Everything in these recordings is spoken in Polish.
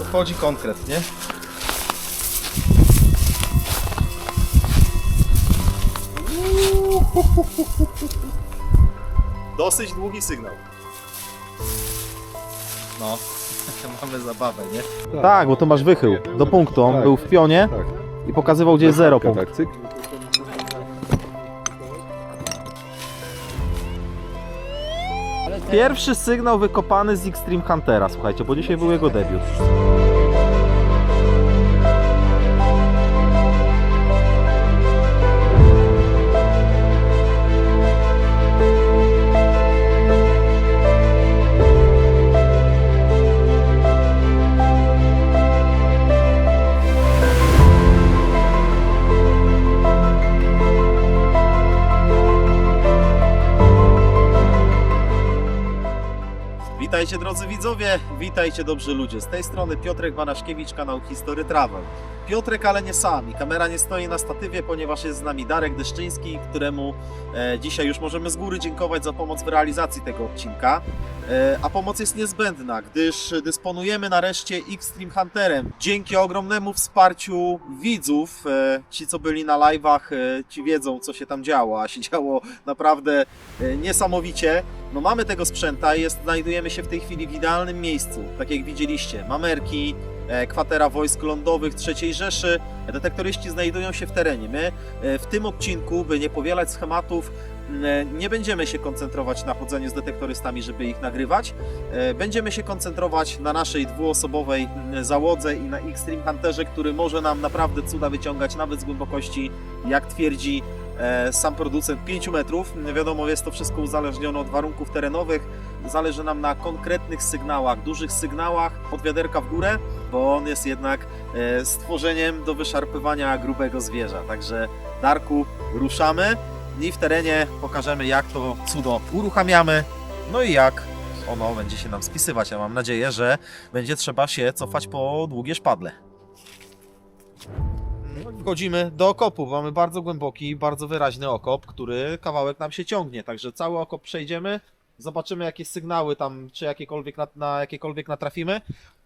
Dochodzi konkret, nie? Dosyć długi sygnał. No, mamy zabawę, nie? Tak, bo to masz wychył do punktu. On Tak. był w pionie Tak. i pokazywał, gdzie jest zero punkt. Tak, cyk. Pierwszy sygnał wykopany z Extreme Huntera, słuchajcie, bo dzisiaj był jego debiut. Witajcie drodzy widzowie, witajcie dobrzy ludzie. Z tej strony Piotrek Banaszkiewicz, kanał History Travel. Piotrek, ale nie sam i kamera nie stoi na statywie, ponieważ jest z nami Darek Deszczyński, któremu e, dzisiaj już możemy z góry dziękować za pomoc w realizacji tego odcinka. E, a pomoc jest niezbędna, gdyż dysponujemy nareszcie Extreme Hunterem. Dzięki ogromnemu wsparciu widzów, e, ci co byli na live'ach, ci wiedzą co się tam działo, a się działo naprawdę niesamowicie. No mamy tego sprzęta, jest, znajdujemy się w tej chwili w idealnym miejscu, tak jak widzieliście. Mamerki, kwatera wojsk lądowych III Rzeszy, detektoryści znajdują się w terenie. My e, w tym odcinku, by nie powielać schematów, e, nie będziemy się koncentrować na chodzeniu z detektorystami, żeby ich nagrywać. E, Będziemy się koncentrować na naszej dwuosobowej załodze i na Extreme Hunterze, który może nam naprawdę cuda wyciągać nawet z głębokości, jak twierdzi e, sam producent 5 metrów. Wiadomo, jest to wszystko uzależnione od warunków terenowych. Zależy nam na konkretnych sygnałach, dużych sygnałach od wiaderka w górę, bo on jest jednak e, stworzeniem do wyszarpywania grubego zwierza. Także Darku, ruszamy i w terenie pokażemy jak to cudo uruchamiamy, no i jak ono będzie się nam spisywać. Ja mam nadzieję, że będzie trzeba się cofać po długie szpadle. Wchodzimy do okopu. Mamy bardzo głęboki, bardzo wyraźny okop, który kawałek nam się ciągnie. Także cały okop przejdziemy, zobaczymy jakie sygnały tam, czy jakiekolwiek na, na jakiekolwiek natrafimy.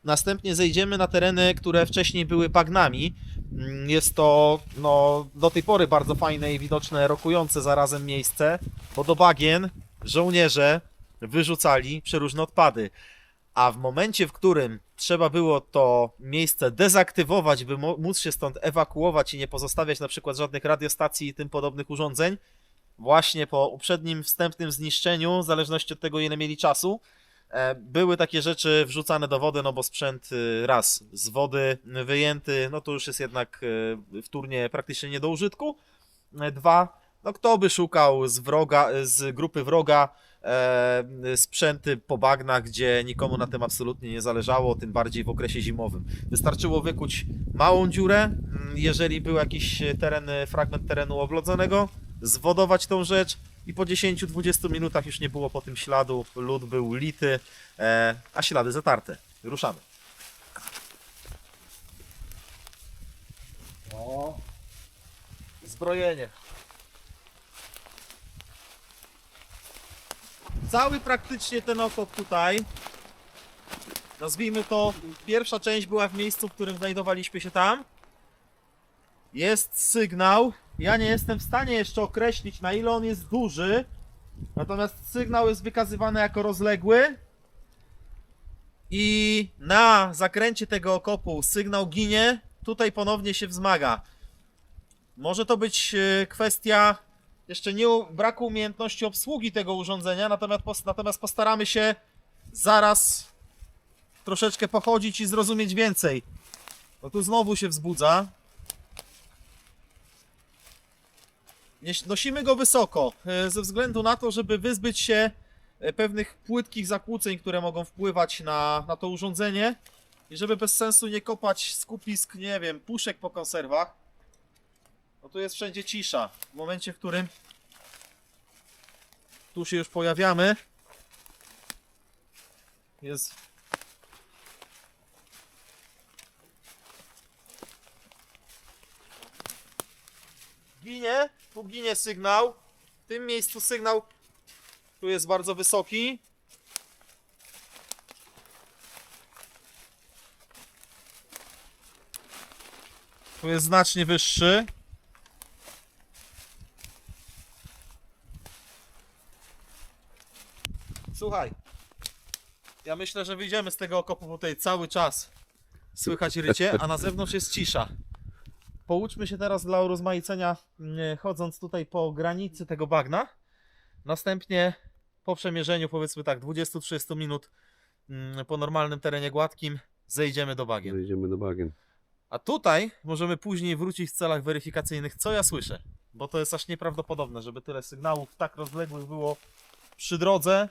Następnie zejdziemy na tereny, które wcześniej były bagnami. Mm, Jest to no, do tej pory bardzo fajne i widoczne, rokujące zarazem miejsce, bo do bagien żołnierze wyrzucali przeróżne odpady. A w momencie, w którym trzeba było to miejsce dezaktywować, by móc się stąd ewakuować i nie pozostawiać na przykład żadnych radiostacji i tym podobnych urządzeń, właśnie po uprzednim wstępnym zniszczeniu, w zależności od tego, ile mieli czasu, były takie rzeczy wrzucane do wody, no bo sprzęt y, raz z wody wyjęty, no to już jest jednak y, wtórnie praktycznie nie do użytku. E, Dwa, no kto by szukał z wroga, z grupy wroga e, sprzęty po bagnach, gdzie nikomu na tym absolutnie nie zależało, tym bardziej w okresie zimowym. Wystarczyło wykuć małą dziurę, mm, jeżeli był jakiś teren, fragment terenu oglodzonego, zwodować tą rzecz i po 10-20 minutach już nie było po tym śladu, lód był lity, e, a ślady zatarte. Ruszamy. O, zbrojenie. Cały praktycznie ten okop tutaj, nazwijmy to, pierwsza część była w miejscu, w którym znajdowaliśmy się tam. Jest sygnał. Ja nie jestem w stanie jeszcze określić, na ile on jest duży. Natomiast sygnał jest wykazywany jako rozległy. I na zakręcie tego okopu sygnał ginie. Tutaj ponownie się wzmaga. Może to być e, kwestia jeszcze nie braku umiejętności obsługi tego urządzenia, natomiast, natomiast postaramy się zaraz troszeczkę pochodzić i zrozumieć więcej. No tu znowu się wzbudza. Nosimy go wysoko, e, ze względu na to, żeby wyzbyć się e, pewnych płytkich zakłóceń, które mogą wpływać na, na to urządzenie i żeby bez sensu nie kopać skupisk, nie wiem, puszek po konserwach. No tu jest wszędzie cisza. W momencie, w którym tu się już pojawiamy, jest ginie, tu ginie sygnał. W tym miejscu sygnał tu jest bardzo wysoki. Tu jest znacznie wyższy. Słuchaj. Ja myślę, że wyjdziemy z tego okopu, bo tutaj cały czas słychać rycie, a na zewnątrz jest cisza. Pouczmy się teraz dla urozmaicenia, mm, chodząc tutaj po granicy tego bagna. Następnie po przemierzeniu, powiedzmy tak, 20-30 minut mm, po normalnym terenie gładkim, zejdziemy do bagien. Zejdziemy do bagien. A tutaj możemy później wrócić w celach weryfikacyjnych, co ja słyszę. Bo to jest aż nieprawdopodobne, żeby tyle sygnałów tak rozległych było przy drodze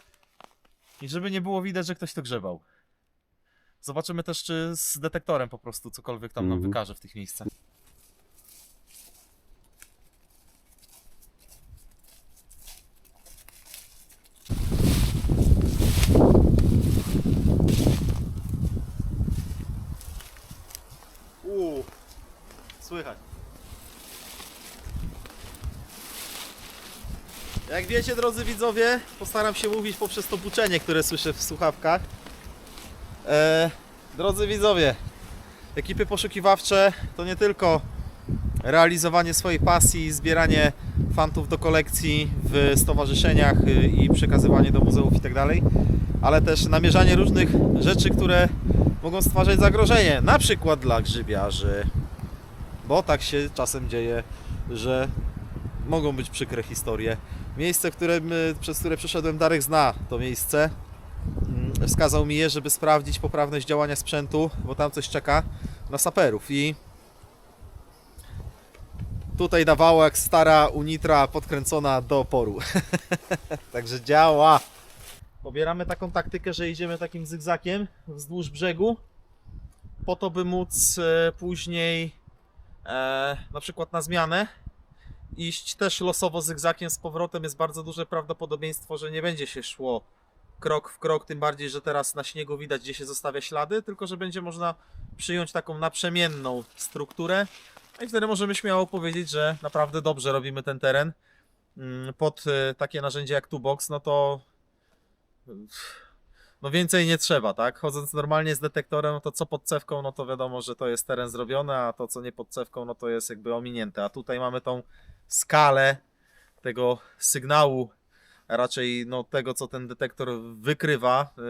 i żeby nie było widać, że ktoś to grzebał. Zobaczymy też, czy z detektorem po prostu cokolwiek tam nam Mhm. wykaże w tych miejscach. Uuu, słychać. Jak wiecie, drodzy widzowie, postaram się mówić poprzez to buczenie, które słyszę w słuchawkach. E, drodzy widzowie, ekipy poszukiwawcze to nie tylko realizowanie swojej pasji, zbieranie fantów do kolekcji w stowarzyszeniach y, i przekazywanie do muzeów itd., ale też namierzanie różnych rzeczy, które mogą stwarzać zagrożenie, na przykład dla grzybiarzy. Bo tak się czasem dzieje, że mogą być przykre historie. Miejsce, przez które przeszedłem, Darek zna to miejsce. Mm, Wskazał mi je, żeby sprawdzić poprawność działania sprzętu, bo tam coś czeka na saperów i tutaj dawało jak stara Unitra podkręcona do oporu. Także działa. Pobieramy taką taktykę, że idziemy takim zygzakiem wzdłuż brzegu, po to, by móc e, później e, na przykład na zmianę iść też losowo zygzakiem z powrotem. Jest bardzo duże prawdopodobieństwo, że nie będzie się szło krok w krok, tym bardziej, że teraz na śniegu widać, gdzie się zostawia ślady, tylko że będzie można przyjąć taką naprzemienną strukturę. No I wtedy możemy śmiało powiedzieć, że naprawdę dobrze robimy ten teren. Mm, Pod e, takie narzędzie jak Tubox, no to no więcej nie trzeba, tak? Chodząc normalnie z detektorem, no to co pod cewką, no to wiadomo, że to jest teren zrobiony, a to co nie pod cewką, no to jest jakby ominięte. A tutaj mamy tą skalę tego sygnału, a raczej no, tego, co ten detektor wykrywa yy,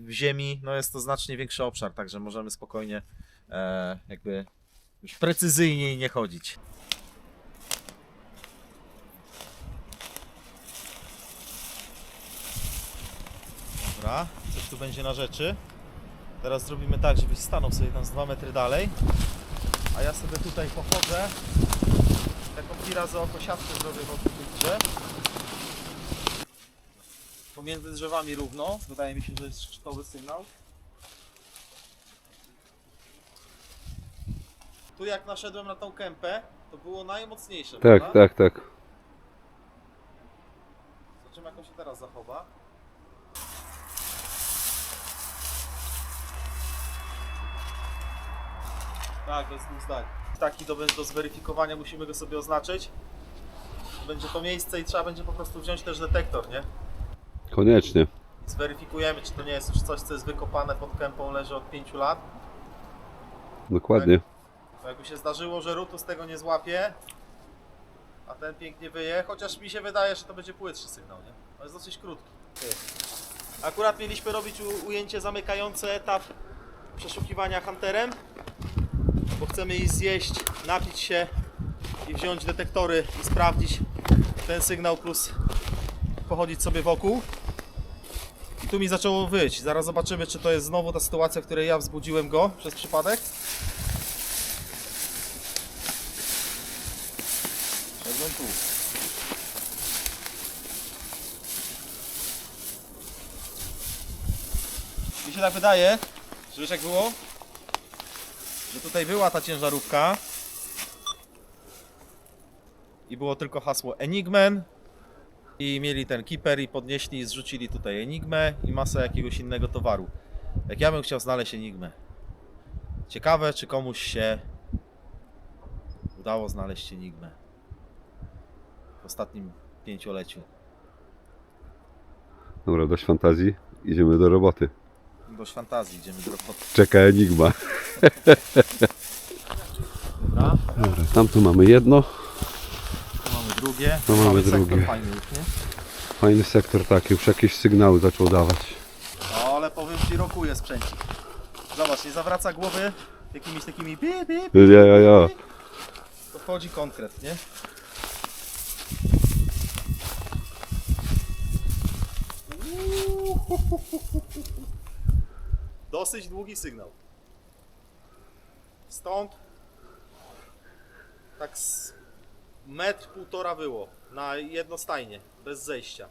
w ziemi, no jest to znacznie większy obszar, także możemy spokojnie e, jakby już precyzyjniej nie chodzić. Dobra, coś tu będzie na rzeczy. Teraz zrobimy tak, żebyś stanął sobie tam z 2 metry dalej. A ja sobie tutaj pochodzę. Taką razy oko siatkę zrobię wokół tych drzew. Pomiędzy drzewami równo. Wydaje mi się, że jest szczytowy sygnał. Tu jak naszedłem na tą kępę, to było najmocniejsze, Tak, prawda? tak, tak. Zobaczymy jak on się teraz zachowa. Tak, to jest zdań. Taki do, do zweryfikowania musimy go sobie oznaczyć. Będzie to miejsce i trzeba będzie po prostu wziąć też detektor, nie? Koniecznie. Zweryfikujemy, czy to nie jest już coś, co jest wykopane pod kępą, leży od 5 lat. Dokładnie. Bo jakby się zdarzyło, że rutu z tego nie złapie, a ten pięknie wyje, chociaż mi się wydaje, że to będzie płytszy sygnał, nie? On jest dosyć krótki. Akurat mieliśmy robić ujęcie zamykające etap przeszukiwania hunterem, bo chcemy iść zjeść, napić się i wziąć detektory i sprawdzić ten sygnał plus pochodzić sobie wokół. I tu mi zaczęło wyć. Zaraz zobaczymy, czy to jest znowu ta sytuacja, w której ja wzbudziłem go przez przypadek. Szedłem tu. Mi się tak wydaje, że wiesz jak było? Że tutaj była ta ciężarówka i było tylko hasło Enigmen i mieli ten keeper i podnieśli i zrzucili tutaj Enigmę i masę jakiegoś innego towaru. Jak ja bym chciał znaleźć Enigmę. Ciekawe, czy komuś się udało znaleźć Enigmę w ostatnim pięcioleciu. Dobra, dość fantazji. Idziemy do roboty. Dość fantazji, idziemy do. Czeka Enigma. Dobra, Dobra, tam tu mamy jedno. tu mamy drugie. Tu mamy sektor drugie. fajny? Fajny sektor taki, już jakieś sygnały zaczął dawać. No, ale powiem Ci, rokuje sprzęcik. Zobacz, nie zawraca głowy jakimiś takimi pi, pi, Ja, ja, ja. to wchodzi konkret, nie? Dosyć długi sygnał. Stąd tak z metr, półtora było na jedno stajnie, bez zejścia.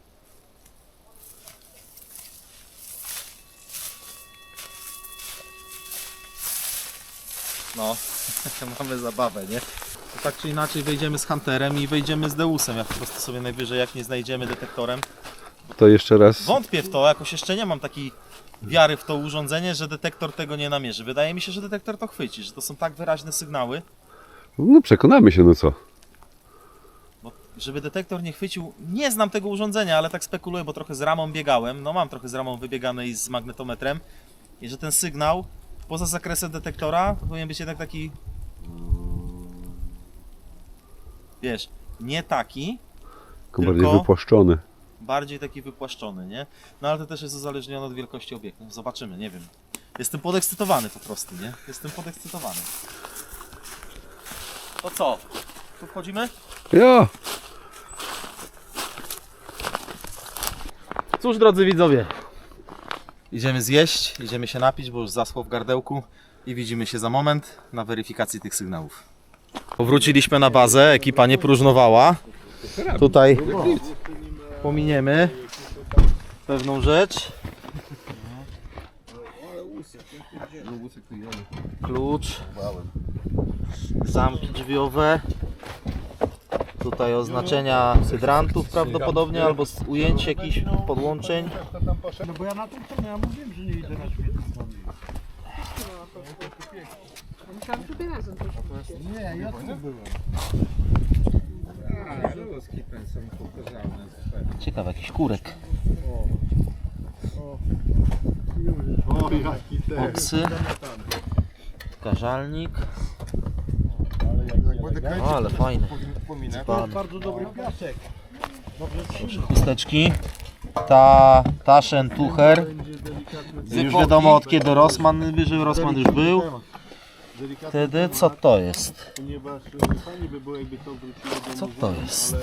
No, mamy zabawę, nie? To tak czy inaczej wejdziemy z Hunterem i wejdziemy z Deusem, jak po prostu sobie najwyżej jak nie znajdziemy detektorem. To jeszcze raz. Wątpię w to, jakoś jeszcze nie mam takiej wiary w to urządzenie, że detektor tego nie namierzy. Wydaje mi się, że detektor to chwyci, że to są tak wyraźne sygnały, No przekonamy się, no co. bo żeby detektor nie chwycił, nie znam tego urządzenia, ale tak spekuluję, bo trochę z ramą biegałem, no mam trochę z ramą wybieganej i z magnetometrem i że ten sygnał poza zakresem detektora powinien być jednak taki wiesz, nie taki, Tylko bardziej Tylko- wypłaszczony. Bardziej taki wypłaszczony, nie? No ale to też jest uzależnione od wielkości obiektu. Zobaczymy, nie wiem. Jestem podekscytowany po prostu, nie? Jestem podekscytowany. To co? Tu wchodzimy? Ja! Cóż, drodzy widzowie. Idziemy zjeść, idziemy się napić, bo już zaschło w gardełku i widzimy się za moment na weryfikacji tych sygnałów. Powróciliśmy na bazę, ekipa nie próżnowała. Tutaj pominiemy pewną rzecz. Klucz. Zamki drzwiowe. Tutaj oznaczenia hydrantów prawdopodobnie, albo ujęcie jakichś podłączeń. No bo ja na tym to miałem, mówiłem, że nie idę na śmietnik. Myślałam, że razem. Nie, ja tu byłem. Ciekawe, jakiś kurek. O, jaki ten. Oksy. Karzalnik. Jak będę kręcił, O, ale fajny. wspominę. Dzban. Bardzo dobry piasek. Chusteczki. Ta Taschen Tucher. Już wiadomo od kiedy Rossmann, że Rossmann już był. Wtedy co to jest? Ponieważ fajnie by było jakby to wróciło do Co to jest?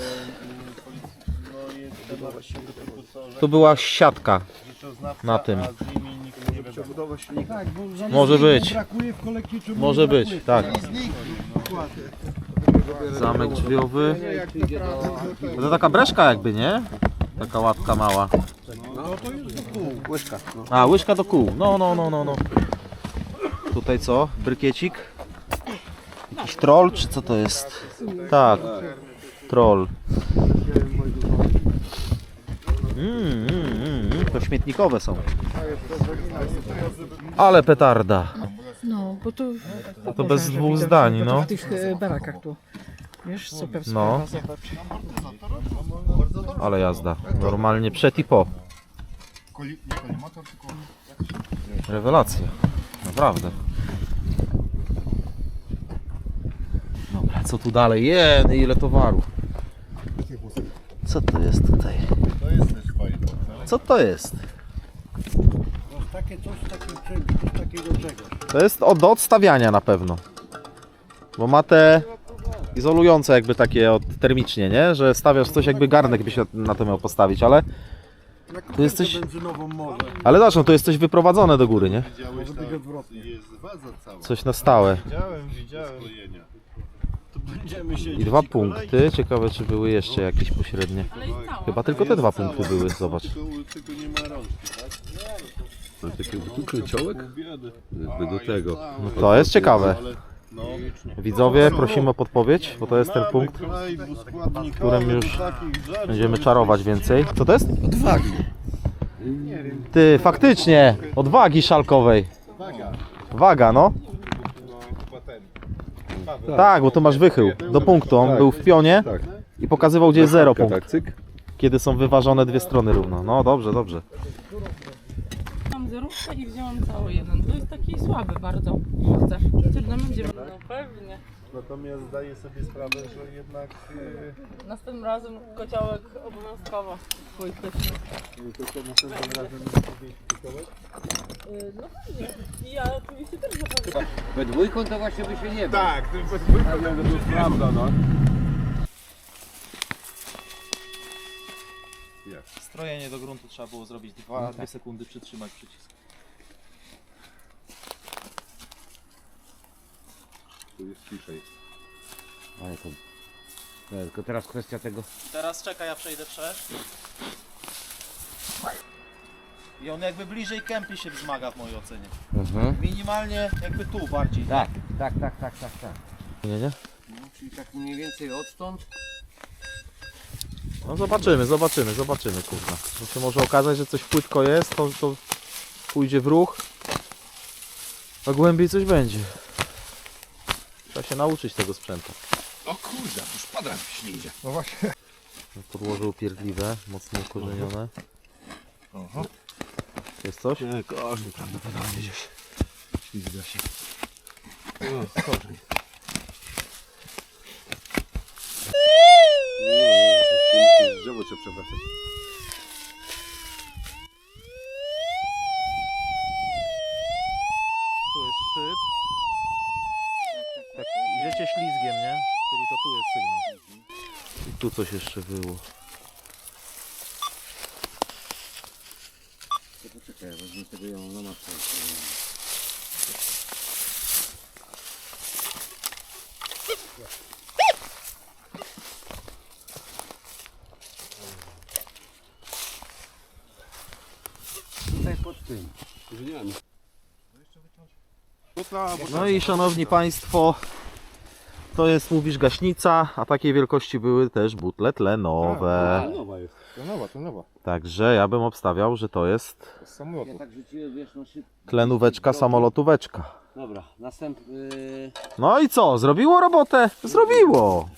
no jest temat tego co, Tu była siatka rzeczoznawca, na tym. a z nimi nikt nie wiadomo. Budowa silnika. Tak, bo Może być. brakuje w kolekcji, czy Może być, tak. Zamek drzwiowy. No To taka breszka jakby, nie? Taka łapka mała. No to już do pół. Łyżka. No. A, łyżka do kół. No, no, no, no, no. Tutaj co? Brykiecik? Jakiś troll, czy co to jest? Tak, troll. Mm, mm, mm, to śmietnikowe są. Ale petarda. No, bo to... To bez dwóch zdań, no. W tych e, barakach tu. Wiesz, super No. sprawa, zobacz. Ale jazda. Normalnie przed i po. Rewelacja. Naprawdę. Dobra, co tu dalej? Jeny, ile towaru. Co to jest tutaj? To jest też fajne. Co to jest? No, takie coś, takie, coś takiego czegoś. To jest od, do odstawiania na pewno. Bo ma te izolujące jakby takie od, termicznie, nie? Że stawiasz coś jakby garnek by się na to miał postawić, ale, To jest coś- ale zobacz, no to jest coś wyprowadzone do góry, nie? Coś na stałe. Widziałem, widziałem. zbrojenia. To będziemy się I dwa punkty. Ciekawe, czy były jeszcze jakieś pośrednie. Chyba tylko te dwa punkty były, zobacz. Tylko, tylko nie ma rączki, tak? Mam takiego tu kręciołek? Jakby do tego. No to jest ciekawe. No, Widzowie, prosimy o podpowiedź, bo to jest ten punkt, składnikowy, którym już będziemy czarować więcej. Co to jest? Odwagi. Ty, faktycznie, odwagi szalkowej. Waga, no. Tak, bo tu masz wychył do punktu. On był w pionie Tak. i pokazywał, gdzie jest zero Tak, punkt. cyk. Kiedy są wyważone dwie strony równo. No dobrze, dobrze. Zerówkę i wzięłam cały jeden. To jest taki słaby bardzo. Chcesz? Chcesz do mnie? Będziemy- No pewnie. Natomiast zdaję sobie sprawę, że jednak e, Następnym razem kociołek obowiązkowo swój pyszny. to co następnym razem powiedzieć kociołek? Yy, No pewnie. I ja oczywiście też zapewne. We dwójką to właśnie by się nie Tak, to jest prawda, no. Strojenie do gruntu trzeba było zrobić 2 dwie sekundy, przytrzymać przycisk. Tu jest ciszej. Ale to... No, Tylko teraz kwestia tego... Teraz czekaj, ja przejdę przecież. I on jakby bliżej kępy się wzmaga w mojej ocenie. Mhm. Minimalnie jakby tu bardziej. Tak, tak, tak, tak, tak, tak. Nie, nie? No, czyli tak mniej więcej odtąd. No zobaczymy, zobaczymy, zobaczymy, kurwa. Bo się może okazać, że coś płytko jest, to, to pójdzie w ruch, a głębiej coś będzie. Trzeba się nauczyć tego sprzętu. O kurde, już pada ślidzie. Podłoże upierdliwe, mocno ukorzenione. Jest coś? Nie, koźny prawdopodobnie gdzieś. Ślizga się. O, koźny. No, drzewo trzeba przewracać. Tu jest szczyt. Tak, idziecie ślizgiem, nie? Czyli to tu jest sygnał. I tu coś jeszcze było. To poczekaj, wezmę tego ją na masę. Tutaj pod tym. Drzwiami. No i szanowni państwo, to jest mówisz gaśnica, a takiej wielkości były też butle tlenowe. Nowa jest. To nowa, to nowa. Także ja bym obstawiał, że to jest Z samolotu. Ja tak rzuciłem, wiesz, no szybko. tlenóweczka samolotóweczka. Dobra, następny... No i co? Zrobiło robotę? Zrobiło!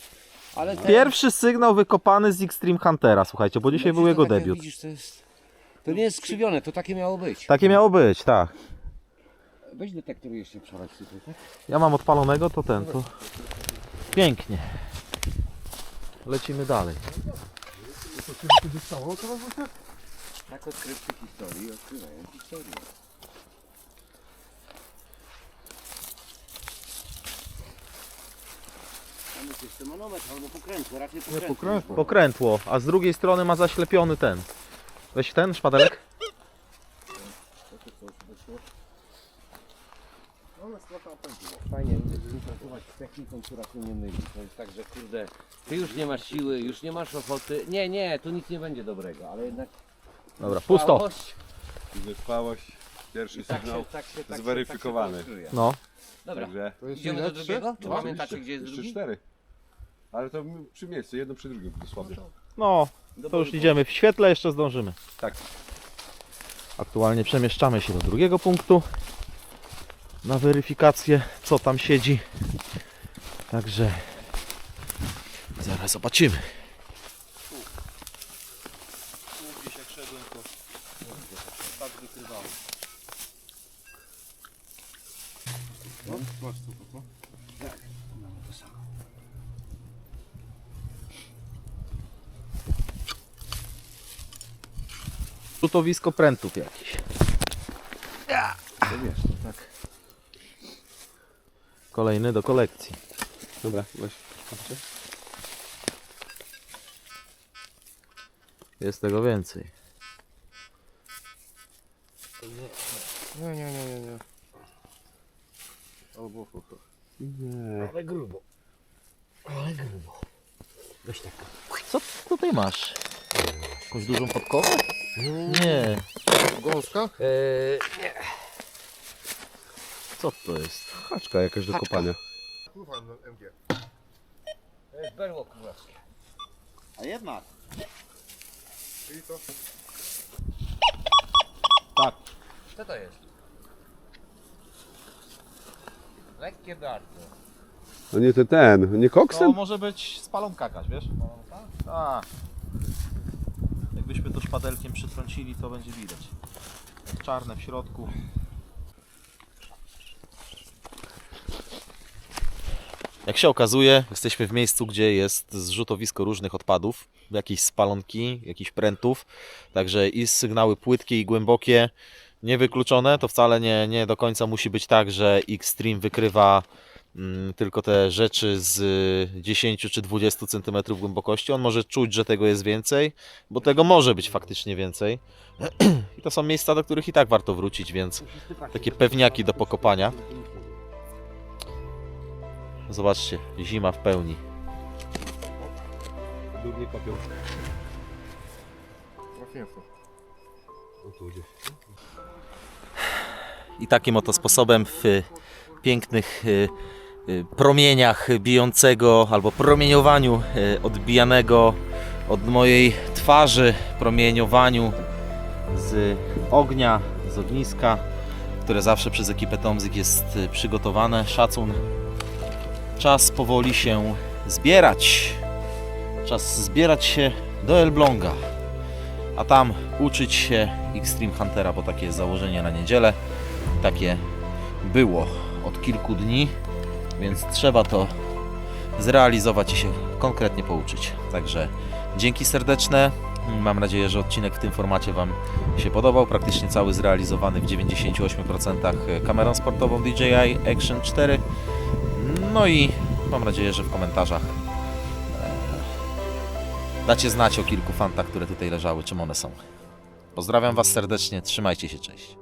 Ale ten... Pierwszy sygnał wykopany z Extreme Huntera, słuchajcie, bo dzisiaj Znaczy, był to jego debiut. Widzisz, to jest... To nie jest skrzywione, to takie miało być. Takie miało być, tak. Weź detektor jeszcze przelać tutaj, tak? Ja mam odpalonego, to ten, to pięknie. Lecimy dalej. Tak odkrywcy historii odkrywają historię. Tam jest jeszcze manometr albo pokrętło, raczej pokrętło. pokrętło. Pokrętło, a z drugiej strony ma zaślepiony ten. Weź ten szpadelek. Fajnie pracować nie myli. To jest tak, że kurde, ty już nie masz siły, już nie masz ochoty. Nie, nie, tu nic nie będzie dobrego, ale jednak Dobra, pusto. trwałość Wytrwałość. Pierwszy tak sygnał. się, tak się, tak zweryfikowany. Się, tak się konstruuje. No, Dobra, Także To jest idziemy do ile? Trzy? drugiego? Czy No, pamiętacie, oczywiście. gdzie jest Jeszcze drugi? cztery. Ale to przy miejscu, jedno przy drugim dosłownie. no, to już idziemy w świetle, jeszcze zdążymy. Tak. Aktualnie przemieszczamy się do drugiego punktu na weryfikację, co tam siedzi. Także zaraz zobaczymy. Gdzieś jak szedłem to tak wykrywało. No, masz tu, to, prętów wiesz, to tak. Kolejny do kolekcji. Dobra, weź. Jest tego więcej. Nie, nie, nie, nie, nie. Albo fucho. Nie. Ale grubo. Ale grubo. Weź tak. Co ty tutaj masz? Jakąś dużą podkowę? Nie. Gąska? Eee, Co to jest? Haczka jakaś do kopania. Pływam na MG. to jest berło królewskie. A jednak. Czyli to? Co to jest? Lekkie bardzo. No nie ten, ten, nie To koksem? może być spalą kakać, wiesz? Tak. Jakbyśmy to szpadelkiem przytrącili, to będzie widać. Czarne w środku. Jak się okazuje, jesteśmy w miejscu, gdzie jest zrzutowisko różnych odpadów, jakieś spalonki, jakichś prętów, także i sygnały płytkie i głębokie niewykluczone. To wcale nie, nie do końca musi być tak, że Xtreme wykrywa mm, tylko te rzeczy z 10 czy 20 cm głębokości. On może czuć, że tego jest więcej, bo tego może być faktycznie więcej. I to są miejsca, do których i tak warto wrócić, więc takie pewniaki do pokopania. Zobaczcie, zima w pełni. Drugie kopią. Właśnie jest to. O tu gdzieś. I takim oto sposobem w pięknych y, y, promieniach bijącego albo promieniowaniu y, odbijanego od mojej twarzy, promieniowaniu z ognia, z ogniska, które zawsze przez ekipę Tomzik jest przygotowane. Szacun. Czas powoli się zbierać. Czas zbierać się do Elbląga. A tam uczyć się Extreme Huntera, bo takie jest założenie na niedzielę takie było od kilku dni, więc trzeba to zrealizować i się konkretnie pouczyć. Także dzięki serdeczne. Mam nadzieję, że odcinek w tym formacie Wam się podobał. Praktycznie cały zrealizowany w 98% kamerą sportową DJI Action 4. No i mam nadzieję, że w komentarzach e, dacie znać o kilku fantach, które tutaj leżały, czym one są. Pozdrawiam Was serdecznie, trzymajcie się, cześć.